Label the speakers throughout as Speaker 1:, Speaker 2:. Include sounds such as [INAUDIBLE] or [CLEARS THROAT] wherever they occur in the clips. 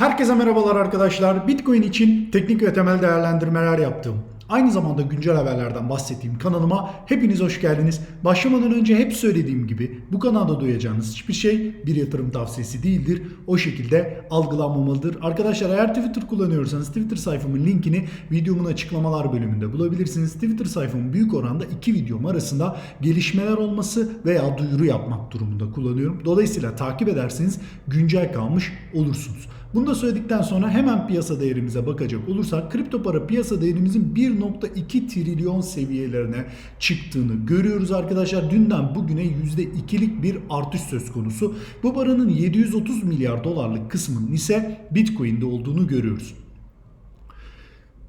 Speaker 1: Herkese merhabalar arkadaşlar. Bitcoin için teknik ve temel değerlendirmeler yaptım. Aynı zamanda güncel haberlerden bahsettiğim kanalıma hepiniz hoş geldiniz. Başlamadan önce hep söylediğim gibi bu kanalda duyacağınız hiçbir şey bir yatırım tavsiyesi değildir. O şekilde algılanmamalıdır. Arkadaşlar eğer Twitter kullanıyorsanız Twitter sayfamın linkini videomun açıklamalar bölümünde bulabilirsiniz. Twitter sayfamın büyük oranda iki videom arasında gelişmeler olması veya duyuru yapmak durumunda kullanıyorum. Dolayısıyla takip ederseniz güncel kalmış olursunuz. Bunu da söyledikten sonra hemen piyasa değerimize bakacak olursak kripto para piyasa değerimizin 1.2 trilyon seviyelerine çıktığını görüyoruz arkadaşlar. Dünden bugüne %2'lik bir artış söz konusu. Bu paranın 730 milyar dolarlık kısmının ise Bitcoin'de olduğunu görüyoruz.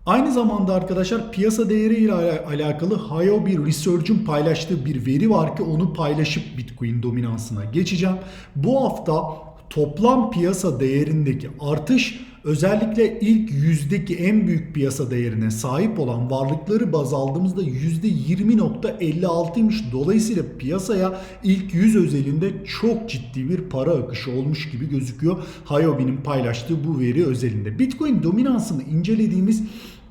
Speaker 1: Aynı zamanda arkadaşlar piyasa değeri ile ala- alakalı Huobi Research'ın paylaştığı bir veri var ki onu paylaşıp Bitcoin dominansına geçeceğim. Bu hafta toplam piyasa değerindeki artış özellikle ilk yüzdeki en büyük piyasa değerine sahip olan varlıkları baz aldığımızda %20.56'ymış. Dolayısıyla piyasaya ilk 100 özelinde çok ciddi bir para akışı olmuş gibi gözüküyor. Huobi'nin paylaştığı bu veri özelinde. Bitcoin dominansını incelediğimiz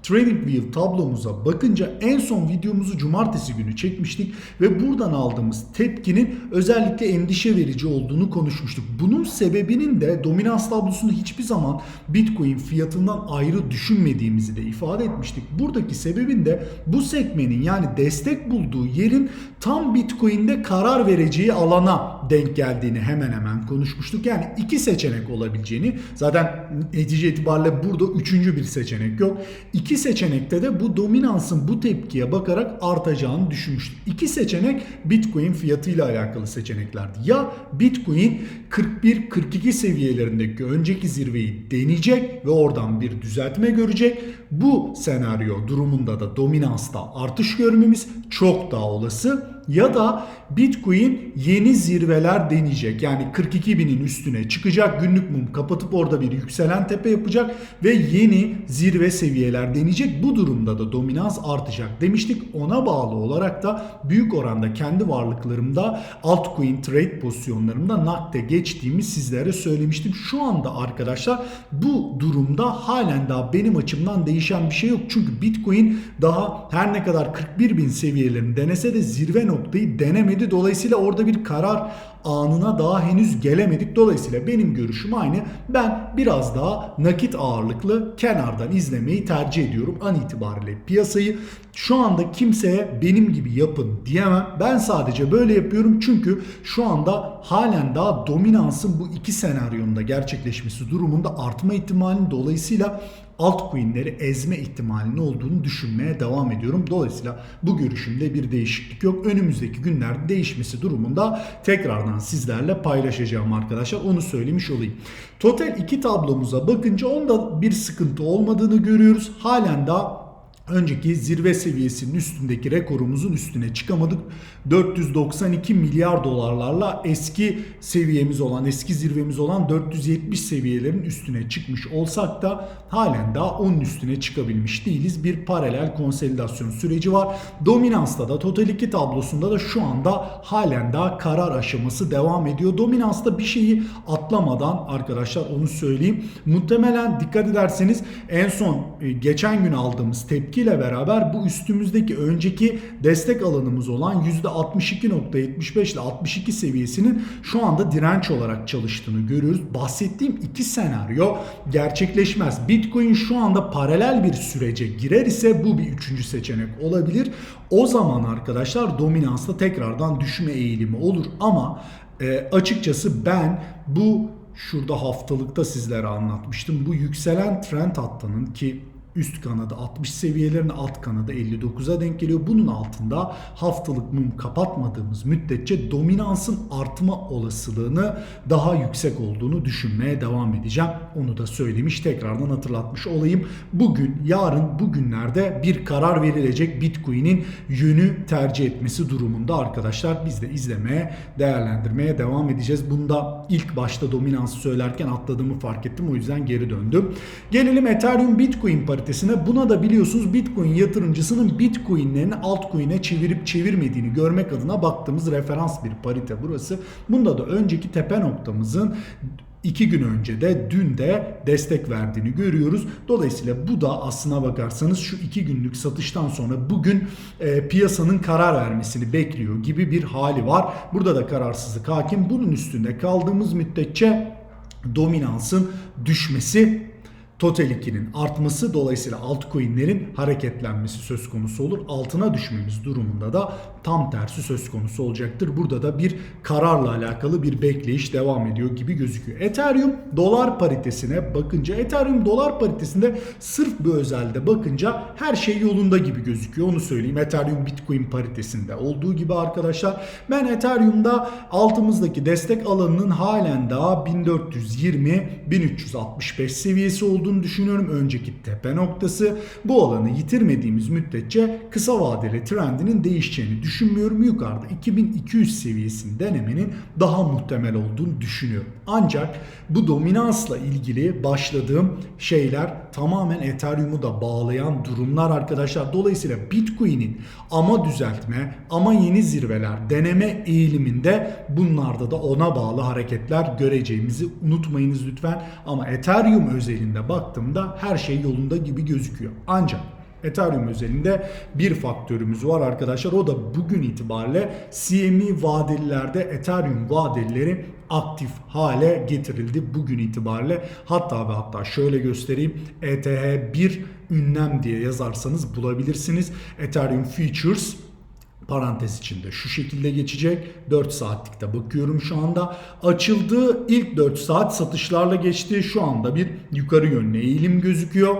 Speaker 1: TradingView tablomuza bakınca en son videomuzu cumartesi günü çekmiştik ve buradan aldığımız tepkinin özellikle endişe verici olduğunu konuşmuştuk. Bunun sebebinin de dominans tablosunu hiçbir zaman Bitcoin fiyatından ayrı düşünmediğimizi de ifade etmiştik. Buradaki sebebin de bu sekmenin yani destek bulduğu yerin tam Bitcoin'de karar vereceği alana denk geldiğini hemen hemen konuşmuştuk. Yani iki seçenek olabileceğini zaten netice itibariyle burada üçüncü bir seçenek yok. İki seçenekte de bu dominansın bu tepkiye bakarak artacağını düşünmüştük. İki seçenek Bitcoin fiyatıyla alakalı seçeneklerdi. Ya Bitcoin 41-42 seviyelerindeki önceki zirveyi deneyecek ve oradan bir düzeltme görecek. Bu senaryo durumunda da dominansta artış görmemiz çok daha olası ya da Bitcoin yeni zirveler deneyecek. Yani 42 binin üstüne çıkacak. Günlük mum kapatıp orada bir yükselen tepe yapacak ve yeni zirve seviyeler deneyecek. Bu durumda da dominans artacak demiştik. Ona bağlı olarak da büyük oranda kendi varlıklarımda altcoin trade pozisyonlarımda nakde geçtiğimi sizlere söylemiştim. Şu anda arkadaşlar bu durumda halen daha benim açımdan değişen bir şey yok. Çünkü Bitcoin daha her ne kadar 41 bin seviyelerini denese de zirve noktayı denemedi. Dolayısıyla orada bir karar anına daha henüz gelemedik. Dolayısıyla benim görüşüm aynı. Ben biraz daha nakit ağırlıklı kenardan izlemeyi tercih ediyorum an itibariyle piyasayı. Şu anda kimseye benim gibi yapın diyemem. Ben sadece böyle yapıyorum çünkü şu anda halen daha dominansın bu iki senaryonda gerçekleşmesi durumunda artma ihtimalinin dolayısıyla altcoin'leri ezme ihtimalinin olduğunu düşünmeye devam ediyorum. Dolayısıyla bu görüşümde bir değişiklik yok. Önümüzdeki günlerde değişmesi durumunda tekrardan sizlerle paylaşacağım arkadaşlar. Onu söylemiş olayım. Total 2 tablomuza bakınca onda bir sıkıntı olmadığını görüyoruz. Halen daha önceki zirve seviyesinin üstündeki rekorumuzun üstüne çıkamadık. 492 milyar dolarlarla eski seviyemiz olan, eski zirvemiz olan 470 seviyelerin üstüne çıkmış olsak da halen daha onun üstüne çıkabilmiş değiliz. Bir paralel konsolidasyon süreci var. Dominansta da Total 2 tablosunda da şu anda halen daha karar aşaması devam ediyor. Dominansta bir şeyi atlamadan arkadaşlar onu söyleyeyim. Muhtemelen dikkat ederseniz en son e, geçen gün aldığımız tepkiyle beraber bu üstümüzdeki önceki destek alanımız olan %62.75 ile 62 seviyesinin şu anda direnç olarak çalıştığını görüyoruz. Bahsettiğim iki senaryo gerçekleşmez. Bitcoin şu anda paralel bir sürece girer ise bu bir üçüncü seçenek olabilir. O zaman arkadaşlar dominansta tekrardan düşme eğilimi olur ama e, açıkçası ben bu şurada haftalıkta sizlere anlatmıştım. Bu yükselen trend hattının ki üst kanadı 60 seviyelerine alt kanadı 59'a denk geliyor. Bunun altında haftalık mum kapatmadığımız müddetçe dominansın artma olasılığını daha yüksek olduğunu düşünmeye devam edeceğim. Onu da söylemiş tekrardan hatırlatmış olayım. Bugün yarın bugünlerde bir karar verilecek Bitcoin'in yönü tercih etmesi durumunda arkadaşlar biz de izlemeye değerlendirmeye devam edeceğiz. Bunda ilk başta dominansı söylerken atladığımı fark ettim. O yüzden geri döndüm. Gelelim Ethereum Bitcoin paritesine. Buna da biliyorsunuz Bitcoin yatırımcısının Bitcoin'lerini altcoin'e çevirip çevirmediğini görmek adına baktığımız referans bir parite burası. Bunda da önceki tepe noktamızın iki gün önce de dün de destek verdiğini görüyoruz. Dolayısıyla bu da aslına bakarsanız şu iki günlük satıştan sonra bugün e, piyasanın karar vermesini bekliyor gibi bir hali var. Burada da kararsızlık hakim. Bunun üstünde kaldığımız müddetçe dominansın düşmesi Total 2'nin artması dolayısıyla altcoin'lerin hareketlenmesi söz konusu olur. Altına düşmemiz durumunda da tam tersi söz konusu olacaktır. Burada da bir kararla alakalı bir bekleyiş devam ediyor gibi gözüküyor. Ethereum dolar paritesine bakınca Ethereum dolar paritesinde sırf bu özelde bakınca her şey yolunda gibi gözüküyor. Onu söyleyeyim. Ethereum Bitcoin paritesinde olduğu gibi arkadaşlar. Ben Ethereum'da altımızdaki destek alanının halen daha 1420-1365 seviyesi olduğunu düşünüyorum. Önceki tepe noktası. Bu alanı yitirmediğimiz müddetçe kısa vadeli trendinin değişeceğini düşünmüyorum. Yukarıda 2200 seviyesini denemenin daha muhtemel olduğunu düşünüyorum. Ancak bu dominansla ilgili başladığım şeyler tamamen Ethereum'u da bağlayan durumlar arkadaşlar. Dolayısıyla Bitcoin'in ama düzeltme ama yeni zirveler deneme eğiliminde bunlarda da ona bağlı hareketler göreceğimizi unutmayınız lütfen. Ama Ethereum özelinde baktığımda her şey yolunda gibi gözüküyor. Ancak Ethereum özelinde bir faktörümüz var arkadaşlar. O da bugün itibariyle CME vadelilerde Ethereum vadeleri aktif hale getirildi bugün itibariyle. Hatta ve hatta şöyle göstereyim. ETH 1 ünlem diye yazarsanız bulabilirsiniz. Ethereum Futures parantez içinde şu şekilde geçecek. 4 saatlikte bakıyorum şu anda. Açıldığı ilk 4 saat satışlarla geçti. Şu anda bir yukarı yönlü eğilim gözüküyor.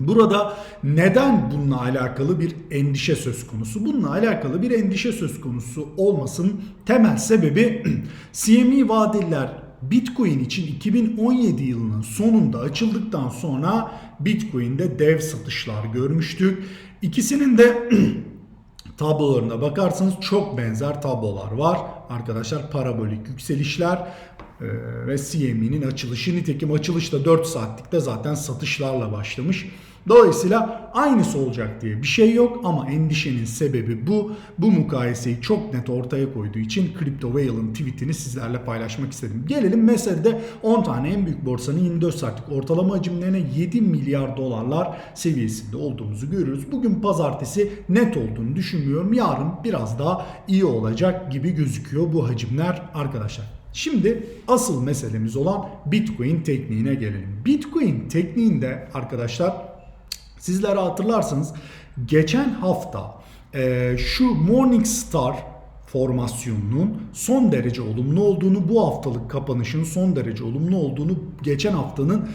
Speaker 1: Burada neden bununla alakalı bir endişe söz konusu? Bununla alakalı bir endişe söz konusu olmasının temel sebebi [CLEARS THROAT] CME vadeliler Bitcoin için 2017 yılının sonunda açıldıktan sonra Bitcoin'de dev satışlar görmüştük. İkisinin de [CLEARS THROAT] tablolarına bakarsanız çok benzer tablolar var. Arkadaşlar parabolik yükselişler ve CME'nin açılışı nitekim açılışta 4 saatlikte zaten satışlarla başlamış. Dolayısıyla aynısı olacak diye bir şey yok ama endişenin sebebi bu. Bu mukayeseyi çok net ortaya koyduğu için Crypto Whale'ın tweetini sizlerle paylaşmak istedim. Gelelim meselede 10 tane en büyük borsanın 24 saatlik ortalama hacimlerine 7 milyar dolarlar seviyesinde olduğumuzu görüyoruz. Bugün pazartesi net olduğunu düşünmüyorum. Yarın biraz daha iyi olacak gibi gözüküyor bu hacimler arkadaşlar. Şimdi asıl meselemiz olan Bitcoin tekniğine gelelim. Bitcoin tekniğinde arkadaşlar Sizlere hatırlarsanız geçen hafta e, şu Morningstar formasyonunun son derece olumlu olduğunu, bu haftalık kapanışın son derece olumlu olduğunu geçen haftanın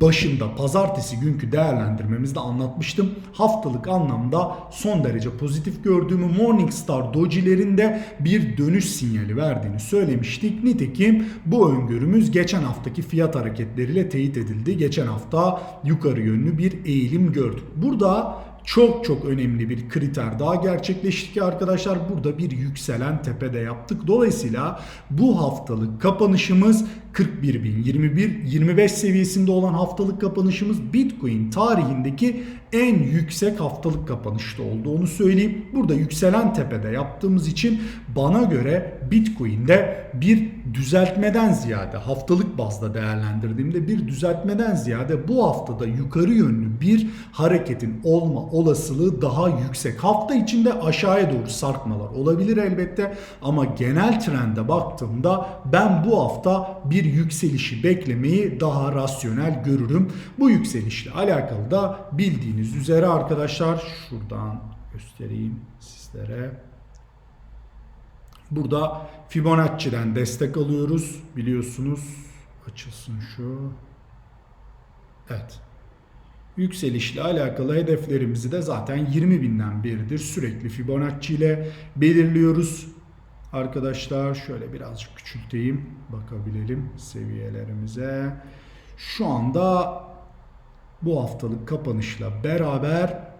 Speaker 1: başında pazartesi günkü değerlendirmemizde anlatmıştım. Haftalık anlamda son derece pozitif gördüğümü Morningstar dojilerin de bir dönüş sinyali verdiğini söylemiştik. Nitekim bu öngörümüz geçen haftaki fiyat hareketleriyle teyit edildi. Geçen hafta yukarı yönlü bir eğilim gördük. Burada çok çok önemli bir kriter daha gerçekleşti ki arkadaşlar burada bir yükselen tepede yaptık. Dolayısıyla bu haftalık kapanışımız 41.021-25 seviyesinde olan haftalık kapanışımız Bitcoin tarihindeki en yüksek haftalık kapanışta oldu. Onu söyleyeyim. Burada yükselen tepede yaptığımız için bana göre Bitcoin'de bir düzeltmeden ziyade haftalık bazda değerlendirdiğimde bir düzeltmeden ziyade bu haftada yukarı yönlü bir hareketin olma olasılığı daha yüksek. Hafta içinde aşağıya doğru sarkmalar olabilir elbette ama genel trende baktığımda ben bu hafta bir yükselişi beklemeyi daha rasyonel görürüm. Bu yükselişle alakalı da bildiğiniz üzere arkadaşlar şuradan göstereyim sizlere. Burada Fibonacci'den destek alıyoruz. Biliyorsunuz. Açılsın şu. Evet. Yükselişle alakalı hedeflerimizi de zaten 20 binden beridir sürekli Fibonacci ile belirliyoruz. Arkadaşlar şöyle birazcık küçülteyim. Bakabilelim seviyelerimize. Şu anda bu haftalık kapanışla beraber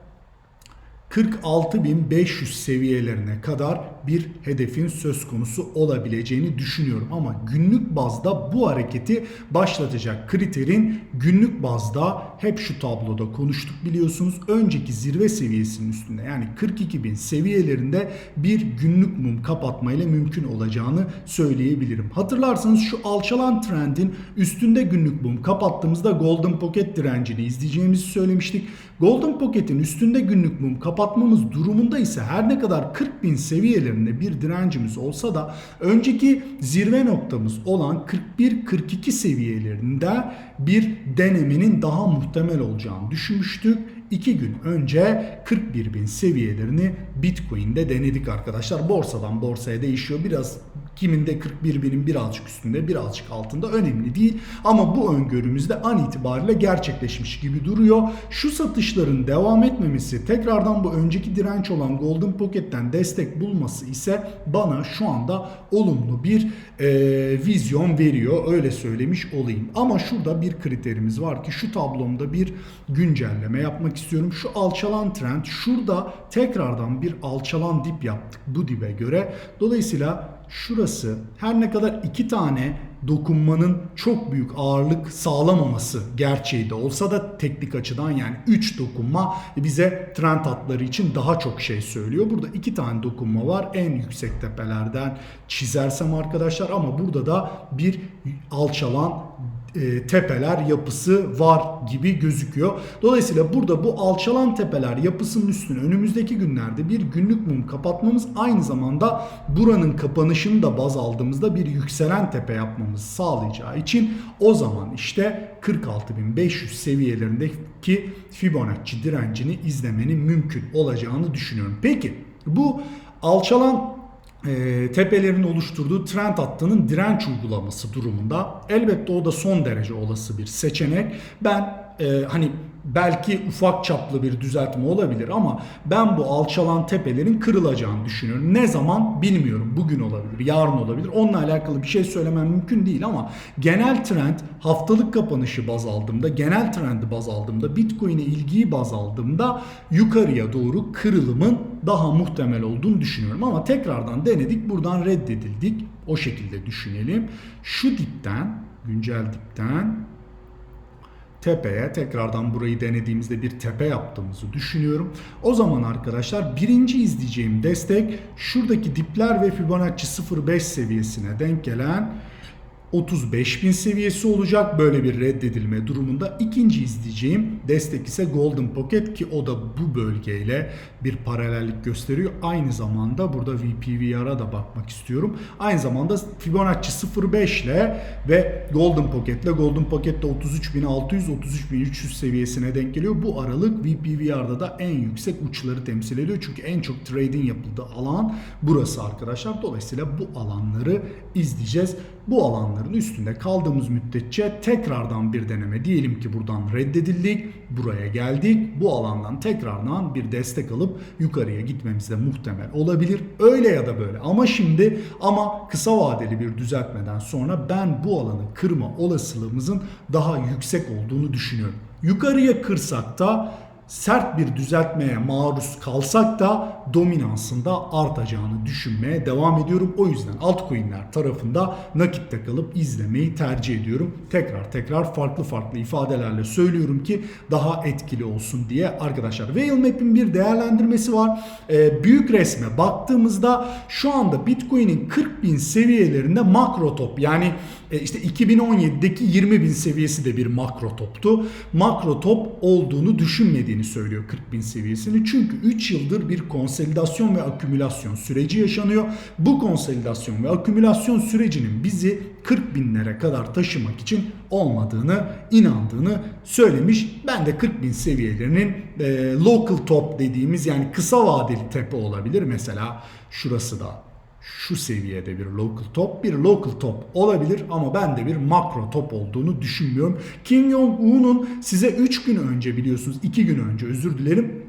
Speaker 1: 46.500 seviyelerine kadar bir hedefin söz konusu olabileceğini düşünüyorum. Ama günlük bazda bu hareketi başlatacak kriterin günlük bazda hep şu tabloda konuştuk biliyorsunuz. Önceki zirve seviyesinin üstünde yani 42.000 seviyelerinde bir günlük mum kapatmayla mümkün olacağını söyleyebilirim. Hatırlarsanız şu alçalan trendin üstünde günlük mum kapattığımızda Golden Pocket direncini izleyeceğimizi söylemiştik. Golden Pocket'in üstünde günlük mum kapatmamız durumunda ise her ne kadar 40.000 seviyelerinde bir direncimiz olsa da önceki zirve noktamız olan 41-42 seviyelerinde bir denemenin daha muhtemel olacağını düşünmüştük. 2 gün önce 41 bin seviyelerini Bitcoin'de denedik arkadaşlar. Borsadan borsaya değişiyor. Biraz kiminde 41 binin birazcık üstünde birazcık altında önemli değil. Ama bu öngörümüzde an itibariyle gerçekleşmiş gibi duruyor. Şu satışların devam etmemesi tekrardan bu önceki direnç olan Golden Pocket'ten destek bulması ise bana şu anda olumlu bir e, vizyon veriyor. Öyle söylemiş olayım. Ama şurada bir kriterimiz var ki şu tablomda bir güncelleme yapmak istiyorum. Şu alçalan trend şurada tekrardan bir alçalan dip yaptık bu dibe göre. Dolayısıyla şurası her ne kadar iki tane dokunmanın çok büyük ağırlık sağlamaması gerçeği de olsa da teknik açıdan yani 3 dokunma bize trend hatları için daha çok şey söylüyor. Burada iki tane dokunma var en yüksek tepelerden çizersem arkadaşlar ama burada da bir alçalan e, tepeler yapısı var gibi gözüküyor. Dolayısıyla burada bu alçalan tepeler yapısının üstüne önümüzdeki günlerde bir günlük mum kapatmamız aynı zamanda buranın kapanışını da baz aldığımızda bir yükselen tepe yapmamızı sağlayacağı için o zaman işte 46.500 seviyelerindeki Fibonacci direncini izlemenin mümkün olacağını düşünüyorum. Peki bu alçalan e, tepelerin oluşturduğu trend hattının direnç uygulaması durumunda elbette o da son derece olası bir seçenek. Ben e, hani belki ufak çaplı bir düzeltme olabilir ama ben bu alçalan tepelerin kırılacağını düşünüyorum. Ne zaman bilmiyorum. Bugün olabilir, yarın olabilir. Onunla alakalı bir şey söylemem mümkün değil ama genel trend haftalık kapanışı baz aldığımda, genel trendi baz aldığımda, Bitcoin'e ilgiyi baz aldığımda yukarıya doğru kırılımın daha muhtemel olduğunu düşünüyorum. Ama tekrardan denedik, buradan reddedildik. O şekilde düşünelim. Şu dipten, güncel dipten tepeye tekrardan burayı denediğimizde bir tepe yaptığımızı düşünüyorum. O zaman arkadaşlar birinci izleyeceğim destek şuradaki dipler ve Fibonacci 0.5 seviyesine denk gelen 35.000 seviyesi olacak böyle bir reddedilme durumunda. ikinci izleyeceğim destek ise Golden Pocket ki o da bu bölgeyle bir paralellik gösteriyor. Aynı zamanda burada VPVR'a da bakmak istiyorum. Aynı zamanda Fibonacci 0.5 ile ve Golden Pocket ile Golden Pocket de 33.600-33.300 seviyesine denk geliyor. Bu aralık VPVR'da da en yüksek uçları temsil ediyor. Çünkü en çok trading yapıldığı alan burası arkadaşlar. Dolayısıyla bu alanları izleyeceğiz. Bu alanların üstünde kaldığımız müddetçe tekrardan bir deneme diyelim ki buradan reddedildik, buraya geldik. Bu alandan tekrardan bir destek alıp yukarıya gitmemiz de muhtemel olabilir. Öyle ya da böyle ama şimdi ama kısa vadeli bir düzeltmeden sonra ben bu alanı kırma olasılığımızın daha yüksek olduğunu düşünüyorum. Yukarıya kırsak da sert bir düzeltmeye maruz kalsak da dominansında artacağını düşünmeye devam ediyorum. O yüzden altcoin'ler tarafında nakitte kalıp izlemeyi tercih ediyorum. Tekrar tekrar farklı farklı ifadelerle söylüyorum ki daha etkili olsun diye arkadaşlar. Whale Map'in bir değerlendirmesi var. Ee, büyük resme baktığımızda şu anda Bitcoin'in 40 bin seviyelerinde makro top yani e, işte 2017'deki 20 bin seviyesi de bir makro toptu. Makro top olduğunu düşünmediğini söylüyor 40 bin seviyesini. Çünkü 3 yıldır bir konsolidasyon ve akümülasyon süreci yaşanıyor. Bu konsolidasyon ve akümülasyon sürecinin bizi 40 binlere kadar taşımak için olmadığını, inandığını söylemiş. Ben de 40 bin seviyelerinin e, local top dediğimiz yani kısa vadeli tepe olabilir. Mesela şurası da şu seviyede bir local top, bir local top olabilir ama ben de bir makro top olduğunu düşünmüyorum. Kim Jong-un'un size 3 gün önce biliyorsunuz 2 gün önce özür dilerim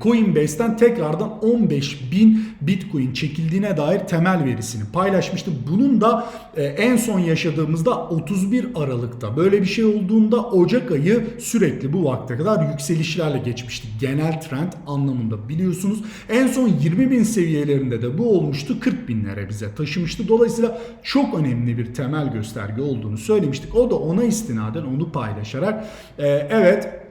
Speaker 1: Coinbase'ten tekrardan 15 bin Bitcoin çekildiğine dair temel verisini paylaşmıştı. Bunun da e, en son yaşadığımızda 31 Aralık'ta böyle bir şey olduğunda Ocak ayı sürekli bu vakte kadar yükselişlerle geçmişti. Genel trend anlamında biliyorsunuz. En son 20 bin seviyelerinde de bu olmuştu. 40 binlere bize taşımıştı. Dolayısıyla çok önemli bir temel gösterge olduğunu söylemiştik. O da ona istinaden onu paylaşarak e, evet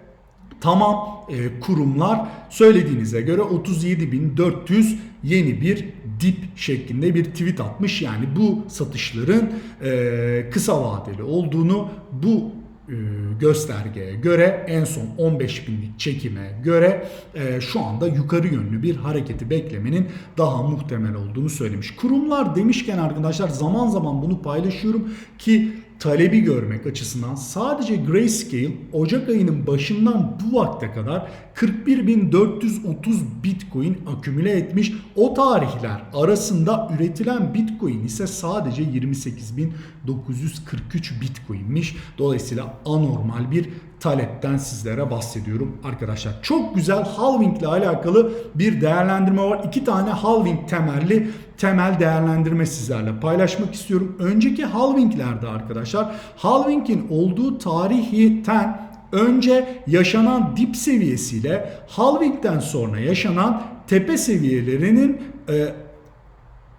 Speaker 1: Tamam e, kurumlar söylediğinize göre 37.400 yeni bir dip şeklinde bir tweet atmış. Yani bu satışların e, kısa vadeli olduğunu bu e, göstergeye göre en son 15 binlik çekime göre e, şu anda yukarı yönlü bir hareketi beklemenin daha muhtemel olduğunu söylemiş. Kurumlar demişken arkadaşlar zaman zaman bunu paylaşıyorum ki talebi görmek açısından sadece Grayscale Ocak ayının başından bu vakte kadar 41.430 Bitcoin akümüle etmiş. O tarihler arasında üretilen Bitcoin ise sadece 28.943 Bitcoin'miş. Dolayısıyla anormal bir talepten sizlere bahsediyorum arkadaşlar. Çok güzel halving ile alakalı bir değerlendirme var. İki tane halving temelli temel değerlendirme sizlerle paylaşmak istiyorum. Önceki halvinglerde arkadaşlar halvingin olduğu tarihten önce yaşanan dip seviyesiyle halvingden sonra yaşanan tepe seviyelerinin e,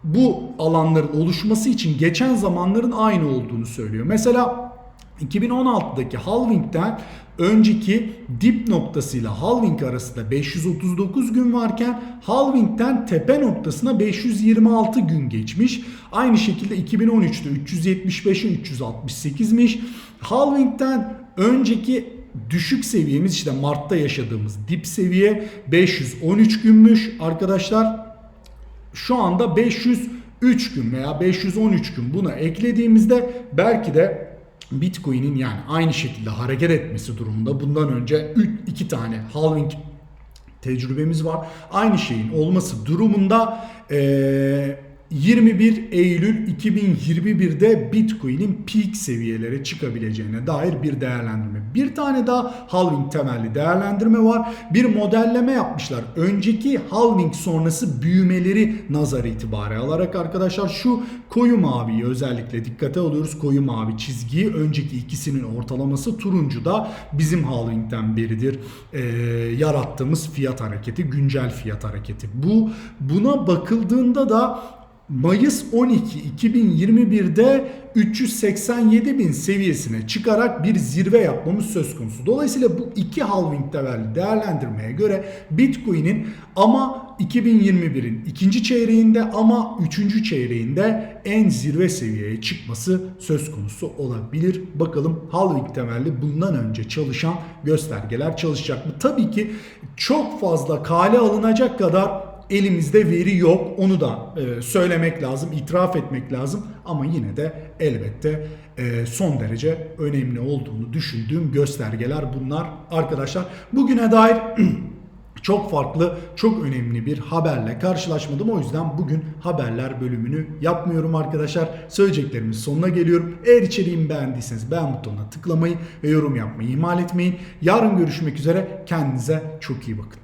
Speaker 1: bu alanların oluşması için geçen zamanların aynı olduğunu söylüyor. Mesela 2016'daki halvingden önceki dip noktasıyla halving arasında 539 gün varken halvingden tepe noktasına 526 gün geçmiş. Aynı şekilde 2013'te 375'e 368'miş. Halvingden önceki düşük seviyemiz işte Mart'ta yaşadığımız dip seviye 513 günmüş arkadaşlar. Şu anda 503 gün veya 513 gün buna eklediğimizde belki de Bitcoin'in yani aynı şekilde hareket etmesi durumunda bundan önce 2 tane halving tecrübemiz var. Aynı şeyin olması durumunda ee, 21 Eylül 2021'de Bitcoin'in peak seviyelere çıkabileceğine dair bir değerlendirme. Bir tane daha halving temelli değerlendirme var. Bir modelleme yapmışlar. Önceki halving sonrası büyümeleri nazar itibare alarak arkadaşlar şu koyu maviyi özellikle dikkate alıyoruz. Koyu mavi çizgiyi önceki ikisinin ortalaması turuncu da bizim halvingten beridir e, yarattığımız fiyat hareketi, güncel fiyat hareketi. Bu buna bakıldığında da Mayıs 12 2021'de 387 bin seviyesine çıkarak bir zirve yapmamız söz konusu. Dolayısıyla bu iki halving temelli değerlendirmeye göre Bitcoin'in ama 2021'in ikinci çeyreğinde ama üçüncü çeyreğinde en zirve seviyeye çıkması söz konusu olabilir. Bakalım halving temelli bundan önce çalışan göstergeler çalışacak mı? Tabii ki çok fazla kale alınacak kadar elimizde veri yok. Onu da e, söylemek lazım, itiraf etmek lazım. Ama yine de elbette e, son derece önemli olduğunu düşündüğüm göstergeler bunlar arkadaşlar. Bugüne dair [CLEARS THROAT] çok farklı, çok önemli bir haberle karşılaşmadım. O yüzden bugün haberler bölümünü yapmıyorum arkadaşlar. Söyleyeceklerimin sonuna geliyorum. Eğer içeriğimi beğendiyseniz beğen butonuna tıklamayı ve yorum yapmayı ihmal etmeyin. Yarın görüşmek üzere. Kendinize çok iyi bakın.